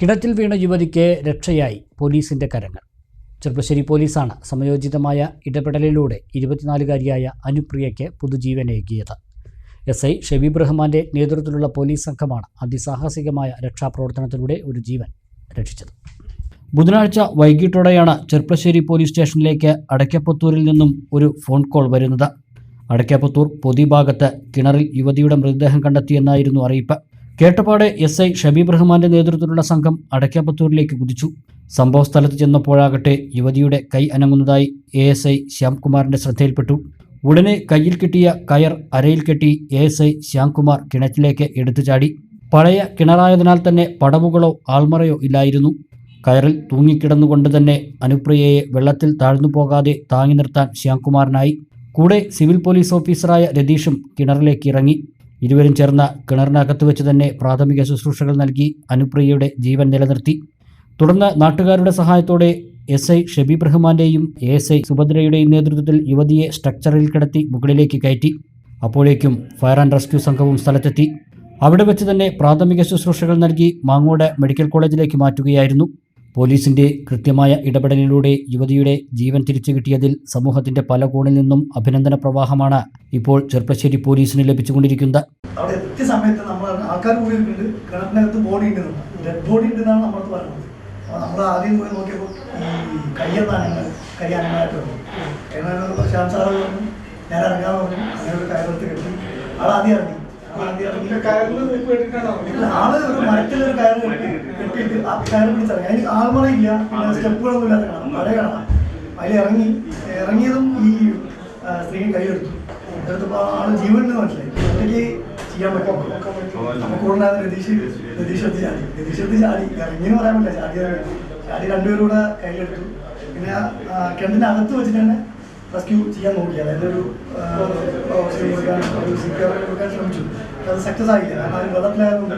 കിണറ്റിൽ വീണ യുവതിക്ക് രക്ഷയായി പോലീസിന്റെ കരങ്ങൾ. ചെറുപ്പശ്ശേരി പോലീസാണ് സമയോചിതമായ ഇടപെടലിലൂടെ ഇരുപത്തിനാലുകാരിയായ അനുപ്രിയയ്ക്ക് പുതുജീവനേകിയത് എസ് ഐ ഷബീബ് റഹ്മാന്റെ നേതൃത്വത്തിലുള്ള പോലീസ് സംഘമാണ് അതിസാഹസികമായ രക്ഷാപ്രവർത്തനത്തിലൂടെ ഒരു ജീവൻ രക്ഷിച്ചത്. ബുധനാഴ്ച വൈകിട്ടോടെയാണ് ചെർപ്പശ്ശേരി പോലീസ് സ്റ്റേഷനിലേക്ക് അടയ്ക്കപ്പത്തൂരിൽ നിന്നും ഒരു ഫോൺ കോൾ വരുന്നത്. അടയ്ക്കപ്പത്തൂർ പൊതിഭാഗത്ത് കിണറിൽ യുവതിയുടെ മൃതദേഹം കണ്ടെത്തിയെന്നായിരുന്നു അറിയിപ്പ്. കേട്ടപാടെ എസ് ഐ ഷബീബ് റഹ്മാന്റെ നേതൃത്വത്തിലുള്ള സംഘം അടയ്ക്കാപ്പത്തൂരിലേക്ക് കുതിച്ചു. സംഭവ സ്ഥലത്ത് ചെന്നപ്പോഴാകട്ടെ യുവതിയുടെ കൈ അനങ്ങുന്നതായി എ എസ് ഐ ശ്യാംകുമാറിന്റെ ശ്രദ്ധയിൽപ്പെട്ടു. ഉടനെ കയ്യിൽ കിട്ടിയ കയർ അരയിൽ കെട്ടി എ എസ് ഐ ശ്യാംകുമാർ കിണറ്റിലേക്ക് എടുത്തു ചാടി. പഴയ കിണറായതിനാൽ തന്നെ പടവുകളോ ആൾമറയോ ഇല്ലായിരുന്നു. കയറിൽ തൂങ്ങിക്കിടന്നുകൊണ്ട് തന്നെ അനുപ്രിയയെ വെള്ളത്തിൽ താഴ്ന്നു പോകാതെ താങ്ങി നിർത്താൻ ശ്യാംകുമാറിനായി. കൂടെ സിവിൽ പോലീസ് ഓഫീസറായ രതീഷും കിണറിലേക്ക് ഇറങ്ങി. ഇരുവരും ചേർന്ന കിണറിനകത്ത് വെച്ച് തന്നെ പ്രാഥമിക ശുശ്രൂഷകൾ നൽകി അനുപ്രിയയുടെ ജീവൻ നിലനിർത്തി. തുടർന്ന് നാട്ടുകാരുടെ സഹായത്തോടെ എസ് ഐ ഷബീബ് റഹ്മാന്റെയും എസ് ഐ സുഭദ്രയുടെയും നേതൃത്വത്തിൽ യുവതിയെ സ്ട്രക്ചറിൽ കിടത്തി മുകളിലേക്ക് കയറ്റി. അപ്പോഴേക്കും ഫയർ ആൻഡ് റെസ്ക്യൂ സംഘവും സ്ഥലത്തെത്തി. അവിടെ വെച്ച് തന്നെ പ്രാഥമിക ശുശ്രൂഷകൾ നൽകി മാങ്ങോട് മെഡിക്കൽ കോളേജിലേക്ക് മാറ്റുകയായിരുന്നു. പോലീസിന്റെ കൃത്യമായ ഇടപെടലിലൂടെ യുവതിയുടെ ജീവൻ തിരിച്ചു കിട്ടിയതിൽ സമൂഹത്തിന്റെ പല കോണിൽ നിന്നും അഭിനന്ദന പ്രവാഹമാണ് ഇപ്പോൾ ചെർപ്പശ്ശേരി പോലീസിന് ലഭിച്ചുകൊണ്ടിരിക്കുന്നത്. അവിടെ എത്തിയ സമയത്ത് നമ്മൾ ആൾക്കാർ കൂടി ഉണ്ട്. കിണറ്റിനകത്ത് ബോഡി ഉണ്ട് ഡെഡ് ബോഡി ഉണ്ടെന്നാണ് നമ്മൾ പറയുന്നത്. അപ്പോൾ നമ്മൾ ആദ്യം പോയി നോക്കിയപ്പോൾ ഈ കയ്യെന്നാണ് കൈ അനങ്ങാനായിട്ട് വന്നു കൈ ശ്യാം സാറ് പറഞ്ഞു ഞാൻ ഇറങ്ങാൻ പറഞ്ഞു. അങ്ങനെ ഒരു കയറെടുത്ത് കെട്ടി. ആൾ ആദ്യം ഇറങ്ങി. ആൾ ഒരു മരത്തിലൊരു കയറ് കെട്ടി കെട്ടിയിട്ട് ആ കയറ് പിടിച്ചിറങ്ങി അതിന് ആൾമറയില്ല. പിന്നെ സ്റ്റെപ്പുകളൊന്നും ഇല്ലാത്ത കാണാം. പഴയ കാണാം. അതിൽ ഇറങ്ങി ഇറങ്ങിയതും ഈ സ്ത്രീ കൈയെടുത്തു. എടുത്തപ്പോൾ ആൾ ജീവനെന്ന് മനസ്സിലായി. ഒറ്റയ്ക്ക് ചെയ്യാൻ പറ്റും നമുക്ക് ഉടനെ രതീഷ് രതീഷ് എടുത്ത് ചാടി. രതീഷ് എടുത്ത് ചാടി. ഇറങ്ങിയെന്ന് പറയാൻ പറ്റില്ല. ചാടി. ചാടി രണ്ടുപേരും കൂടെ കയ്യിലെടുത്തു. പിന്നെ കിണറ്റിനകത്ത് വെച്ചിട്ട് തന്നെ റെസ്ക്യൂ ചെയ്യാൻ നോക്കി അതായത് ഒരു കൊടുക്കാൻ ഒരു സിക്യൂർ കൊടുക്കാൻ ശ്രമിച്ചു അത് സക്സസ് ആയില്ല കാരണം അത് വെള്ളത്തിലായതുകൊണ്ട്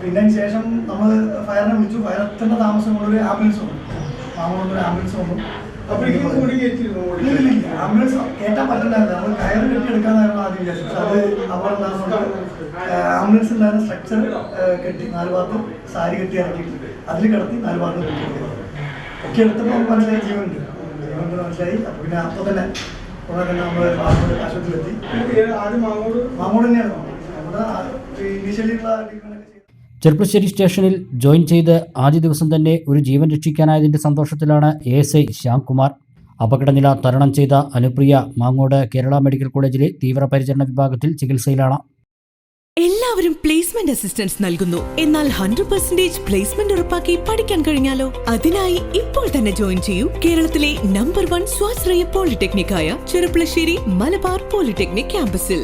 പിന്നെ അതിന് ശേഷം നമ്മൾ ഫയറിനെ വിളിച്ചു ഫയർ എത്തേണ്ട താമസം കൊണ്ടൊരു ആംബുലൻസ് വന്നു മാമ ആംബുലൻസ് വന്നു. ആംബുലൻസ് കേട്ടാൻ പറ്റണ്ടായിരുന്നു നമ്മൾ കയറ് കെട്ടിയെടുക്കാന്നായിരുന്നു ആദ്യം വിചാരിച്ചത് അത് അപകടം ആംബുലൻസ് ഉണ്ടായിരുന്ന സ്ട്രക്ചർ കെട്ടി നാല് ഭാഗത്ത് സാരി കെട്ടി ഇറക്കി അതിൽ കിടത്തി നാല് ഭാഗത്ത് കെട്ടി ഒക്കെ എടുത്തപ്പോൾ മനസ്സിലായി ജീവനുണ്ട് ജീവനുണ്ട് മനസ്സിലായി. അപ്പൊ പിന്നെ അപ്പൊ തന്നെ ഉടനെ തന്നെ നമ്മൾ ആശുപത്രിയിലെത്തി. മാമോട്. തന്നെയാണ് നമ്മുടെ ഇനീഷ്യലിയുള്ള ചെർപ്പശ്ശേരി സ്റ്റേഷനിൽ ജോയിൻ ചെയ്ത് ആദ്യ ദിവസം തന്നെ ഒരു ജീവൻ രക്ഷിക്കാനായതിന്റെ സന്തോഷത്തിലാണ് എ എസ് ഐ ശ്യാംകുമാർ. അപകടനില തരണം ചെയ്ത അനുപ്രിയ മാങ്ങോട് കേരള മെഡിക്കൽ കോളേജിലെ തീവ്രപരിചരണ വിഭാഗത്തിൽ ചികിത്സയിലാണ്. എല്ലാവരും പ്ലേസ്മെന്റ് അസിസ്റ്റൻസ് നൽകുന്നു. എന്നാൽ ഹൺഡ്രഡ് പെർസെന്റേജ് പ്ലേസ്മെന്റ് ഉറപ്പാക്കി പഠിക്കാൻ കഴിഞ്ഞാലോ? അതിനായി ഇപ്പോൾ തന്നെ ജോയിൻ ചെയ്യൂ. കേരളത്തിലെ നമ്പർ വൺ സ്വാശ്രയ പോളിടെക്നിക് ആയ ചെറുപ്പളശ്ശേരി മലബാർ പോളിടെക്നിക് ക്യാമ്പസിൽ